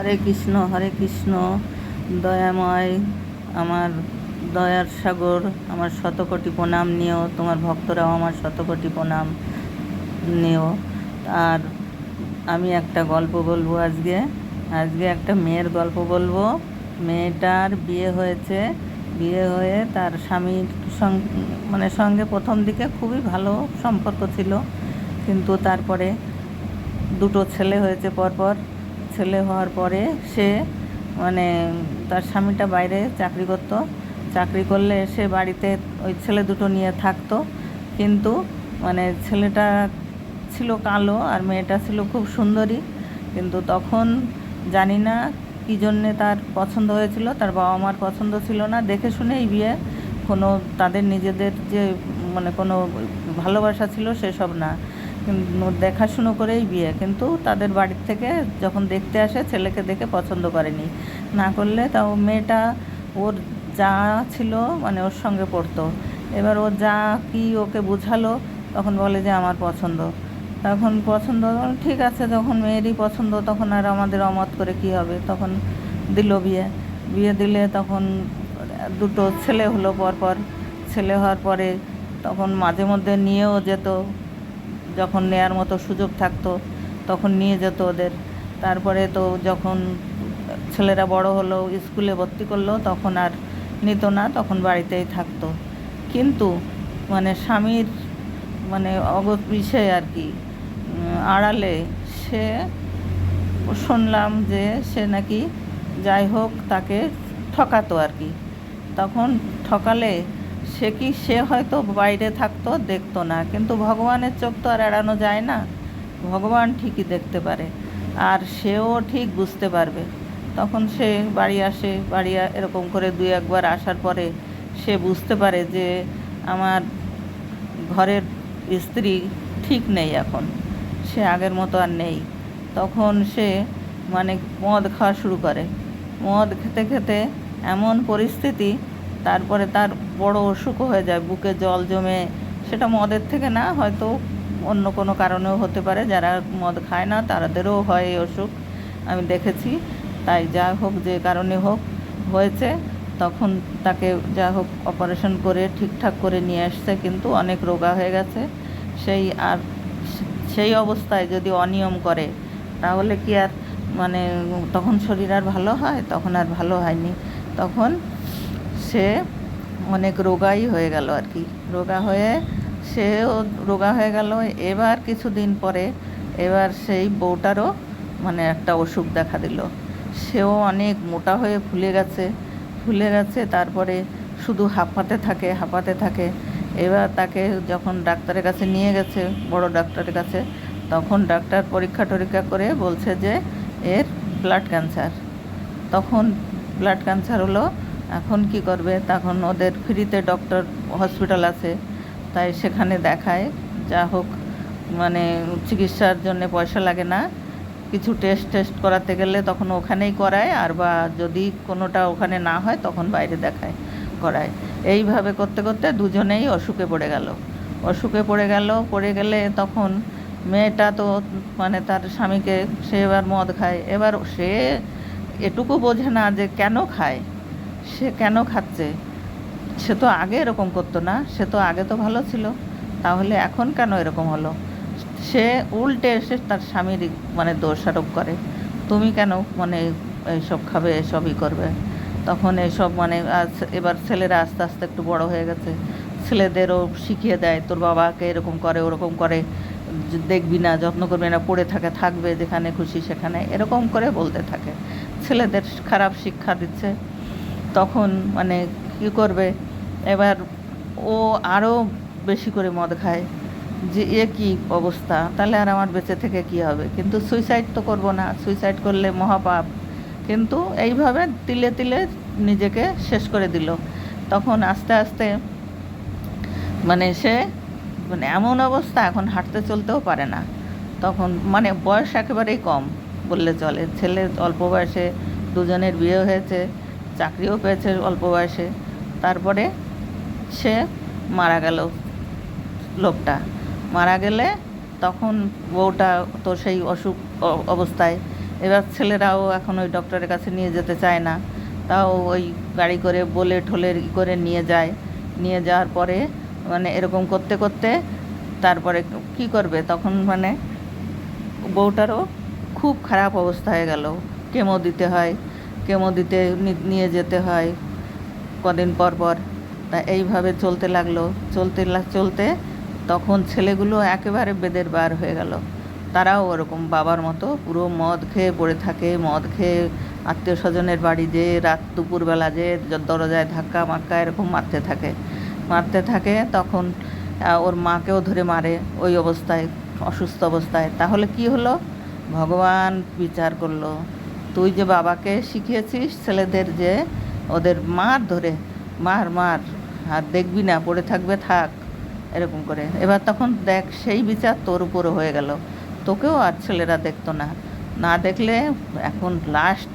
হরে কৃষ্ণ হরে কৃষ্ণ। দয়াময়, আমার দয়ার সাগর, আমার শতকোটি প্রণাম নিও। তোমার ভক্তরাও আমার শতকোটি প্রণাম নিও। আর আমি একটা গল্প বলব আজকে। আজকে একটা মেয়ের গল্প বলব। মেয়েটার বিয়ে হয়েছে। বিয়ে হয়ে তার স্বামীর মানে সঙ্গে প্রথম দিকে খুবই ভালো সম্পর্ক ছিল। কিন্তু তারপরে দুটো ছেলে হয়েছে পরপর। ছেলে হওয়ার পরে সে মানে তার স্বামীটা বাইরে চাকরি করতো। চাকরি করলে সে বাড়িতে ওই ছেলে দুটো নিয়ে থাকতো। কিন্তু মানে ছেলেটা ছিল কালো আর মেয়েটা ছিল খুব সুন্দরী। কিন্তু তখন জানি না কী জন্যে তার পছন্দ হয়েছিল, তার বাবা মার পছন্দ ছিল না। দেখে শুনেই বিয়ে, কোনো তাদের নিজেদের যে মানে কোনো ভালোবাসা ছিল সেসব না। দেখাশুনো করেই বিয়ে, কিন্তু তাদের বাড়ির থেকে যখন দেখতে আসে, ছেলেকে দেখে পছন্দ করেনি। না করলে তাও মেয়েটা ওর যা ছিল মানে ওর সঙ্গে পড়তো। এবার ও যা কি ওকে বোঝালো, তখন বলে যে আমার পছন্দ। তখন পছন্দ ঠিক আছে, যখন মেয়েরই পছন্দ, তখন আর আমাদের অমত করে কি হবে? তখন দিল বিয়ে। বিয়ে দিলে তখন দুটো ছেলে হলো পরপর। ছেলে হওয়ার পরে তখন মাঝে মধ্যে নিয়েও যেত। যখন নেয়ার মতো সুযোগ থাকতো, তখন নিয়ে যেত ওদের। তারপরে তো যখন ছেলেরা বড় হলো, স্কুলে ভর্তি করল, তখন আর নিত না, তখন বাড়িতেই থাকতো। কিন্তু মানে স্বামীর মানে অগত বিষয় আর কি আড়ালে সে শুনলাম যে সে নাকি যাই হোক তাকে ঠকাতো আর কি। তখন ঠকালে সে কি সে হয়তো বাইরে থাকতো, দেখতো না। কিন্তু ভগবানের চোখ তো আর এড়ানো যায় না। ভগবান ঠিকই দেখতে পারে আর সেও ঠিক বুঝতে পারবে। তখন সে বাড়ি আসে, বাড়ি এরকম করে দুই একবার আসার পরে সে বুঝতে পারে যে আমার ঘরের স্ত্রী ঠিক নেই এখন। সে আগের মতো আর নেই। তখন সে মানে মদ খাওয়া শুরু করে। মদ খেতে খেতে এমন পরিস্থিতি তারপরে তার বড় অসুখ হয়ে যায়, বুকে জল জমে। সেটা মদের থেকে না, হয়তো অন্য কোনো কারণেও হতে পারে। যারা মদ খায় না, তাদেরও হয় এই অসুখ। আমি দেখেছি, তাই যা হোক যে কারণে হোক হয়েছে। তখন তাকে যা হোক অপারেশন করে, ঠিকঠাক করে নিয়ে আসছে, কিন্তু অনেক রোগা হয়ে গেছে। সেই আর সেই অবস্থায় যদি অনিয়ম করে, তাহলে কি আর মানে তখন শরীর আর ভালো হয়? তখন আর ভালো হয়নি। তখন সে অনেক রোগাই হয়ে গেল আর কি। রোগা হয়ে সেও রোগা হয়ে গেল। এবার কিছুদিন পরে এবার সেই বউটারও মানে একটা অসুখ দেখা দিল। সেও অনেক মোটা হয়ে ফুলে গেছে। ফুলে গেছে, তারপরে শুধু হাঁপাতে থাকে হাঁপাতে থাকে। এবার তাকে যখন ডাক্তারের কাছে নিয়ে গেছে, বড় ডাক্তারের কাছে, তখন ডাক্তার পরীক্ষা টরীক্ষা করে বলছে যে, এর ব্লাড ক্যান্সার তখন ব্লাড ক্যান্সার হলো এখন কি করবে? তখন ওদের ফ্রিতে ডক্টর হসপিটাল আছে, তাই সেখানে দেখায়। যা হোক মানে চিকিৎসার জন্য পয়সা লাগে না। কিছু টেস্ট টেস্ট করাতে গেলে তখন ওখানেই করায়, আর বা যদি কোনোটা ওখানে না হয়, তখন বাইরে দেখায়, করায়। এইভাবে করতে করতে দুজনেই অসুখে পড়ে গেল। অসুখে পড়ে গেল, পড়ে গেলে তখন মেয়েটা তো মানে তার স্বামীকে সে এবার মদ খায়। এবার সে এটুকু বোঝে না যে কেন খায়। সে কেন খাচ্ছে? সে তো আগে এরকম করতো না, সে তো আগে তো ভালো ছিল, তাহলে এখন কেন এরকম হলো? সে উল্টে এসে তার স্বামীর মানে দোষারোপ করে, তুমি কেন মানে এইসব খাবে, এসবই করবে? তখন এসব মানে আজ এবার ছেলেরা আস্তে আস্তে একটু বড় হয়ে গেছে, ছেলেদেরও শিখিয়ে দেয়, তোর বাবাকে এরকম করে, ওরকম করে, দেখবি না, যত্ন করবি না, পড়ে থাকে, থাকবে যেখানে খুশি সেখানে, এরকম করে বলতে থাকে। ছেলেদের খারাপ শিক্ষা দিচ্ছে তখন মানে কী করবে? এবার ও আরও বেশি করে মদ খায় যে, এ কী অবস্থা? তাহলে আর আমার বেঁচে থেকে কি হবে? কিন্তু সুইসাইড তো করব না। সুইসাইড করলে মহাপাপ। কিন্তু এইভাবে তিলে তিলে নিজেকে শেষ করে দিল। তখন আস্তে আস্তে মানে সে মানে এমন অবস্থা এখন হাঁটতে চলতেও পারে না। তখন মানে বয়স একেবারেই কম বললে চলে। ছেলে অল্প বয়সে দুজনের বিয়ে হয়েছে। চাকরিও পেয়েছে অল্প বয়সে। তারপরে সে মারা গেল লোকটা। মারা গেলে তখন বউটা তো সেই অসুখ অবস্থায়। এবার ছেলেরাও এখন ওই ডক্টরের কাছে নিয়ে যেতে চায় না। তাও ওই গাড়ি করে বলে ঠোলে করে নিয়ে যায়। নিয়ে যাওয়ার পরে মানে এরকম করতে করতে তারপরে কি করবে? তখন মানে বউটারও খুব খারাপ অবস্থা হয়ে গেল। কেমো দিতে হয়। কেমো দিতে নিয়ে যেতে হয় কদিন পর পর। তা এইভাবে চলতে লাগল। চলতে চলতে তখন ছেলেগুলো একেবারে বেদের বার হয়ে গেল। তারাও ওরকম বাবার মতো পুরো মদ খেয়ে পড়ে থাকে। মদ খেয়ে আত্মীয় স্বজনের বাড়ি যে রাত দুপুরবেলা যে দরজায় ধাক্কা মাক্কা এরকম মারতে থাকে। মারতে থাকে তখন ওর মাকেও ধরে মারে ওই অবস্থায়, অসুস্থ অবস্থায়। তাহলে কি হলো? ভগবান বিচার করল। তুই যে বাবাকে শিখিয়েছিস ছেলেদের যে ওদের মার ধরে, মার মার, আর দেখবি না, পড়ে থাকবে, থাক, এরকম করে। এবার তখন দেখ, সেই বিচার তোর উপরে হয়ে গেল। তোকেও আর ছেলেরা দেখতো না। না দেখলে এখন লাস্ট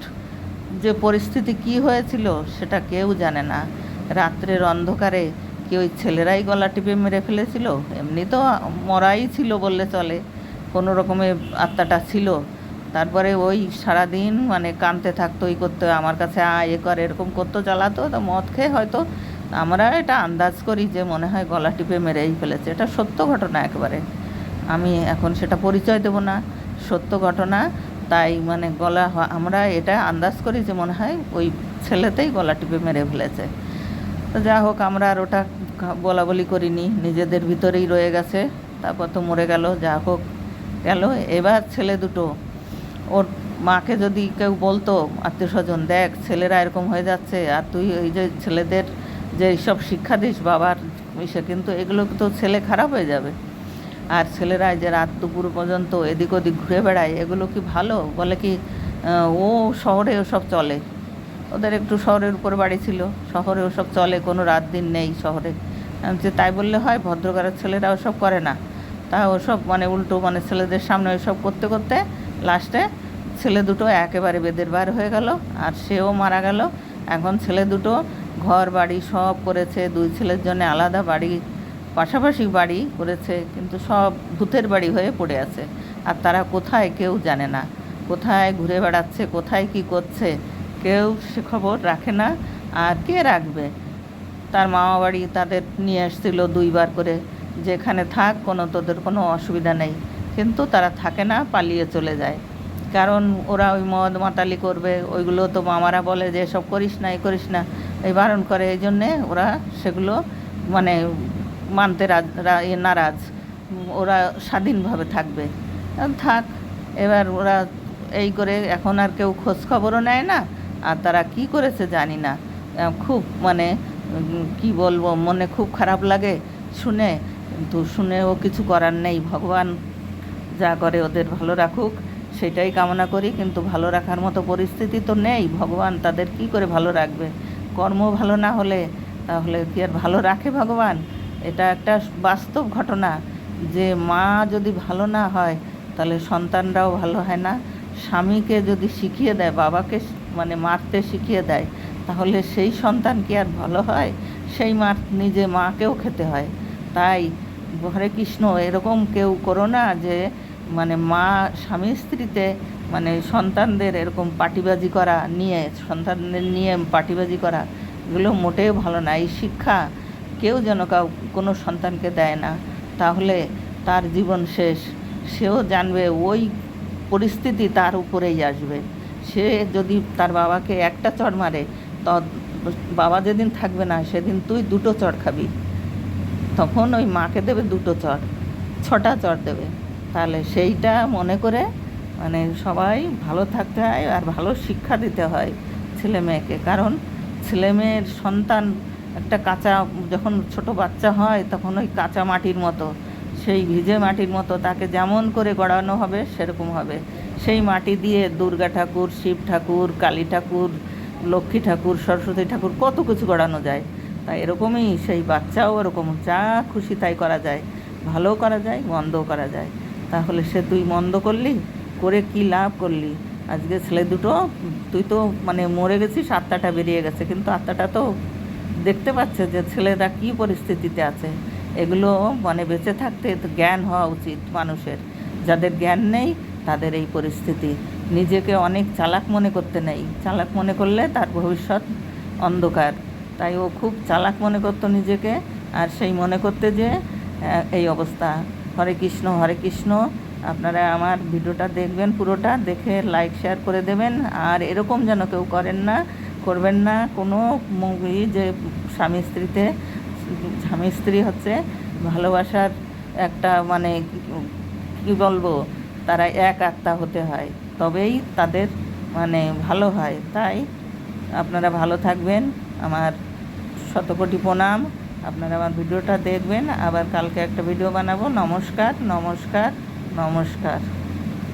যে পরিস্থিতি কি হয়েছিল সেটা কেউ জানে না। রাত্রের অন্ধকারে কি ওই ছেলেরাই গলা টিপে মেরে ফেলেছিল? এমনি তো মরাই ছিল বললে চলে। কোনো রকমে আত্মাটা ছিল। তারপরে ওই সারাদিন মানে কানতে থাকতো ওই করতে, আমার কাছে আ, এ কর, এরকম করতো, চালাতো, তো মদ খেয়ে হয়তো আমরা এটা আন্দাজ করি যে মনে হয় গলা টিপে মেরেই ফেলেছে। এটা সত্য ঘটনা একেবারে। আমি এখন সেটা পরিচয় দেব না। সত্য ঘটনা, তাই মানে গলা আমরা এটা আন্দাজ করি যে মনে হয় ওই ছেলেতেই গলা টিপে মেরে ফেলেছে। তো যা হোক, আমরা আর ওটা বলা বলি করিনি, নিজেদের ভিতরেই রয়ে গেছে, তারপর তো মরে গেল, যা হোক, গেল। এবার ছেলে দুটো ওর মাকে যদি কেউ বলতো আত্মীয় স্বজন দেখ ছেলেরা এরকম হয়ে যাচ্ছে আর তুই ওই যে ছেলেদের যে সব শিক্ষা দিস বাবার ইসে কিন্তু এগুলো তো ছেলে খারাপ হয়ে যাবে। আর ছেলেরা যে রাত দুপুর পর্যন্ত এদিক ওদিক ঘুরে বেড়ায় এগুলো কি ভালো? বলে কি ও শহরে ওসব চলে। ওদের একটু শহরের উপরে বাড়ি ছিল শহরে ওসব চলে কোনো রাত দিন নেই শহরে। বলছি, তাই বললে হয় ভদ্রঘরের ছেলেরা ওসব করে না। তা ওসব মানে উল্টো মানে ছেলেদের সামনে ওসব করতে করতে লাস্টে ছেলে দুটো একেবারে বেদের বার হয়ে গেল, আর সেও মারা গেল। এখন ছেলে দুটো ঘর, বাড়ি সব করেছে, দুই ছেলের জন্য আলাদা বাড়ি, পাশাপাশি বাড়ি করেছে, কিন্তু সব ভূতের বাড়ি হয়ে পড়ে আছে। আর তারা কোথায় কেউ জানে না। কোথায় ঘুরে বেড়াচ্ছে, কোথায় কি করছে, কেউ সে খবর রাখে না। আর কে রাখবে? তার মামা বাড়ি তাদের নিয়ে এসেছিল দুইবার করে। যেখানে থাক কোনো তোদের কোনো অসুবিধা নেই। কিন্তু তারা থাকে না, পালিয়ে চলে যায়। কারণ ওরা ওই মদ মাতালি করবে, ওইগুলো তো মামারা বলে যে সব করিস না এই করিস না। এই বারণ করে, এই জন্যে ওরা সেগুলো মানে মানতে রাজ এ নারাজ। ওরা স্বাধীনভাবে থাকবে। থাক, এবার ওরা এই করে এখন আর কেউ খোঁজ খবরও নেয় না, আর তারা কি করেছে জানি না। খুব মানে কি বলব, মনে খুব খারাপ লাগে। শুনে, কিন্তু শুনেও কিছু করার নেই, ভগবান যা করে ওদের ভালো রাখুক, সেটাই কামনা করি, কিন্তু ভালো রাখার মতো পরিস্থিতি তো নেই। ভগবান তাদের কি করে ভালো রাখবে? কর্ম ভালো না হলে তাহলে কি আর ভালো রাখে ভগবান? এটা একটা বাস্তব ঘটনা। যে মা যদি ভালো না হয়, তাহলে সন্তানরাও ভালো হয় না। স্বামীকে যদি শিখিয়ে দেয়, বাবাকে মানে মারতে শিখিয়ে দেয়, তাহলে সেই সন্তান কি আর ভালো হয়? সেই মার নিজে মাকেও খেতে হয়। তাই হরে কৃষ্ণ, এরকম কেউ করো না যে মানে মা স্বামী স্ত্রীতে মানে সন্তানদের এরকম পাটিবাজি করা নিয়ে, সন্তানদের নিয়ে পাটিবাজি করা, এগুলো মোটেও ভালো না। এই শিক্ষা কেউ যেন কাউ, কোনো সন্তানকে দেয় না। তাহলে তার জীবন শেষ। সেও জানবে ওই পরিস্থিতি তার উপরেই আসবে। সে যদি তার বাবাকে একটা চড় মারে তো বাবা যেদিন থাকবে না, সেদিন তুই দুটো চড় খাবি। তখন ওই মাকে দেবে দুটো চড় ছটা চড় দেবে। তাহলে সেইটা মনে করে মানে সবাই ভালো থাকতে হয় আর ভালো শিক্ষা দিতে হয় ছেলে মেয়েকে। কারণ ছেলে মেয়ের সন্তান একটা কাঁচা, যখন ছোট বাচ্চা হয় তখন ওই কাঁচা মাটির মতো, সেই ভিজে মাটির মতো তাকে যেমন করে গড়ানো হবে সেরকম হবে। সেই মাটি দিয়ে দুর্গা ঠাকুর, শিব ঠাকুর, কালী ঠাকুর, লক্ষ্মী ঠাকুর, সরস্বতী ঠাকুর কত কিছু গড়ানো যায়। তাই এরকমই সেই বাচ্চাও এরকম যা খুশি তাই করা যায়, ভালো করা যায়, মন্দও করা যায়। তাহলে সে তুই মন্দ করলি, করে কি লাভ করলি? আজকে ছেলে দুটো, তুই তো মানে মরে গেছিস, আত্মাটা বেরিয়ে গেছে, কিন্তু আত্মাটা তো দেখতে পাচ্ছে যে ছেলেরা কী পরিস্থিতিতে আছে। এগুলো মানে বেঁচে থাকতে জ্ঞান হওয়া উচিত মানুষের। যাদের জ্ঞান নেই, তাদের এই পরিস্থিতি। নিজেকে অনেক চালাক মনে করতে নেই। চালাক মনে করলে তার ভবিষ্যৎ অন্ধকার। তাই ও খুব চালাক মনে করতো নিজেকে, আর সেই মনে করতে যে এই অবস্থা। হরে কৃষ্ণ হরে কৃষ্ণ। আপনারা আমার ভিডিওটা দেখবেন পুরোটা, দেখে লাইক শেয়ার করে দেবেন। আর এরকম যেন কেউ করেন না, করবেন না। কোনো মুভি যে স্বামী স্ত্রীতে, স্বামী স্ত্রী হচ্ছে ভালোবাসার একটা মানে কি বলব, তারা এক আত্মা হতে হয়। তবেই তাদের মানে ভালো হয়। তাই আপনারা ভালো থাকবেন। আমার শতকোটি প্রণাম। আপনারা আমার ভিডিওটা দেখবেন আবার কালকে একটা ভিডিও বানাবো। নমস্কার নমস্কার নমস্কার।